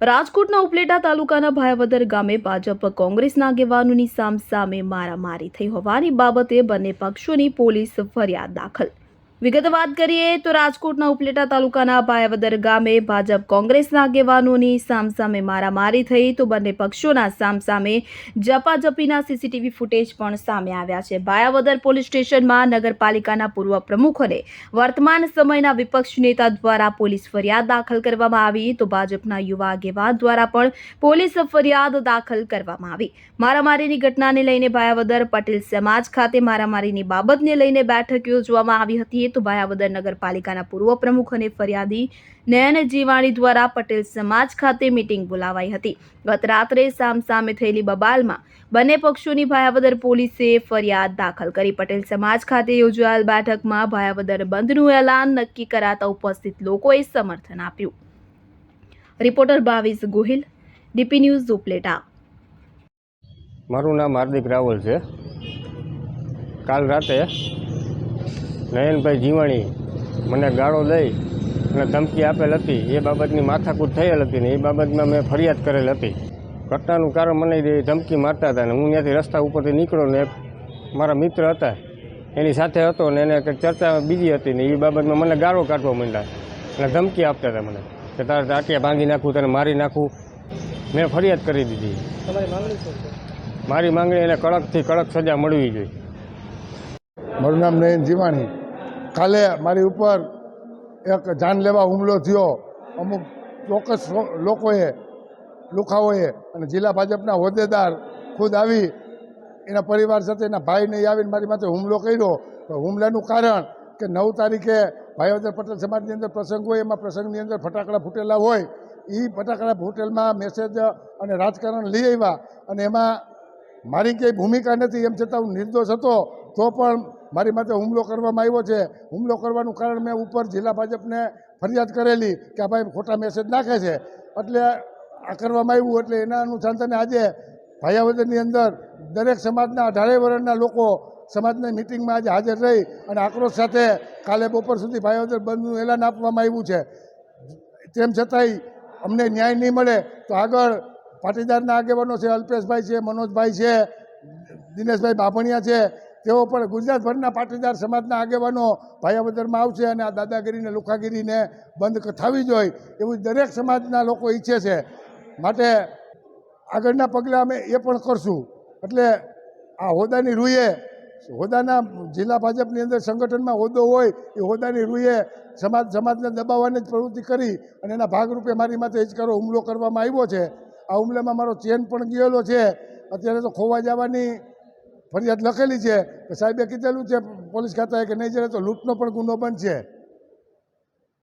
રાજકોટના ઉપલેટા તાલુકાના ભાયાવદર ગામે ભાજપ કોંગ્રેસના આગેવાનોની સામસામે મારામારી થઈ હોવાની બાબતે બંને પક્ષોની પોલીસ ફરિયાદ દાખલ. વિગત વાત કરીએ તો રાજકોટના ઉપલેટા તાલુકાના ભાયાવદર ગામે ભાજપ કોંગ્રેસના આગેવાનોની સામસામે મારામારી થઈ તો બંને પક્ષોના સામસામે ઝપાઝપીના સીસીટીવી ફૂટેજ પણ સામે આવ્યા છે. ભાયાવદર પોલીસ સ્ટેશનમાં નગરપાલિકાના પૂર્વ પ્રમુખ અને વર્તમાન સમયના વિપક્ષ નેતા દ્વારા પોલીસ ફરિયાદ દાખલ કરવામાં આવી તો ભાજપના યુવા આગેવાન દ્વારા પણ પોલીસ ફરિયાદ દાખલ કરવામાં આવી. મારામારીની ઘટનાને લઈને ભાયાવદર પટેલ સમાજ ખાતે મારામારીની બાબતને લઈને બેઠક યોજવામાં આવી હતી. તો ભાયાવદર નગરપાલિકાના પૂર્વ પ્રમુખ અને ફરિયાદી નયન જીવાણી દ્વારા પટેલ સમાજ ખાતે મિટિંગ બોલાવાઈ હતી. ગત રાત્રે સામસામે થયેલી બબાલમાં બંને પક્ષોની ભાયાવદર પોલીસે ફરિયાદ દાખલ કરી. પટેલ સમાજ ખાતે યોજાયેલ બેઠકમાં ભાયાવદર બંધનું એલાન નક્કી કરાતા ઉપસ્થિત લોકોએ સમર્થન આપ્યું. Reporter Bhavis Gohil, DP news Upleta. મારું નામ હાર્દિક રાવલ છે. કાલ રાતે નયનભાઈ જીવાણી મને ગાળો દઈ અને ધમકી આપેલ હતી. એ બાબતની માથાકૂટ થયેલ હતી ને એ બાબતમાં મેં ફરિયાદ કરેલ હતી. ઘટનાનું કારણ મને એ ધમકી મારતા હતા ને હું ત્યાંથી રસ્તા ઉપરથી નીકળ્યો ને મારા મિત્ર હતા. એની સાથે હતો ને એને કંઈક ચર્ચા બીજી હતી ને એ બાબતમાં મને ગાળો કાઢવા માંડ્યા અને ધમકી આપતા હતા મને કે તારે ટાટિયા ભાંગી નાખું તને મારી નાખું. મેં ફરિયાદ કરી દીધી. મારી માંગણી એને કડકથી કડક સજા મળવી જોઈએ. મારું નામ નયન જીવાણી. કાલે મારી ઉપર એક જાનલેવા હુમલો થયો. અમુક ચોક્કસ લોકોએ, લુખાઓએ અને જિલ્લા ભાજપના હોદ્દેદાર ખુદ આવી એના પરિવાર સાથે એના ભાઈને આવીને મારી માથે હુમલો કર્યો. તો હુમલાનું કારણ કે નવ તારીખે ભાઈવદર પટેલ સમાજની અંદર પ્રસંગ હોય, એમાં પ્રસંગની અંદર ફટાકડા ફૂટેલા હોય એ ફટાકડા ફૂટેલમાં મેસેજ અને રાજકારણ લઈ આવ્યા અને એમાં મારી કંઈ ભૂમિકા નથી, એમ છતાં હું નિર્દોષ હતો. તો પણ મારી માથે હુમલો કરવામાં આવ્યો છે. હુમલો કરવાનું કારણ મેં ઉપર જિલ્લા ભાજપને ફરિયાદ કરેલી કે ભાઈ ખોટા મેસેજ નાખે છે. એટલે આ કરવામાં આવ્યું એટલે એના અનુસંધાને આજે ભાયાવદરની અંદર દરેક સમાજના અઢારે વર્ણના લોકો સમાજની મિટિંગમાં આજે હાજર રહી અને આક્રોશ સાથે કાલે બપોર સુધી ભાયાવદર બંધનું એલાન આપવામાં આવ્યું છે. તેમ છતાંય અમને ન્યાય નહીં મળે તો આગળ પાટીદારના આગેવાનો છે અલ્પેશભાઈ છે, મનોજભાઈ છે, દિનેશભાઈ બાભણિયા છે તેઓ પણ ગુજરાતભરના પાટીદાર સમાજના આગેવાનો ભાયાવદરમાં આવશે અને આ દાદાગીરીને, લુખાગીરીને બંધ થવી જોઈએ એવું દરેક સમાજના લોકો ઈચ્છે છે. માટે આગળના પગલાં અમે એ પણ કરશું. એટલે આ હોદ્દાની રૂએ, હોદ્દાના જિલ્લા ભાજપની અંદર સંગઠનમાં હોદ્દો હોય એ હોદ્દાની રૂએ સમાજ, સમાજને દબાવવાની જ પ્રવૃત્તિ કરી અને એના ભાગરૂપે મારી માથે હિચકારો હુમલો કરવામાં આવ્યો છે. આ હુમલામાં મારો ચેન પણ ગયેલો છે. અત્યારે તો ખોવા જવાની ફરિયાદ લખેલી છે. કે સાહેબે કીધેલું છે, પોલીસ ખાતાએ કે નહીં જડે તો લૂંટનો પણ ગુનો બનશે.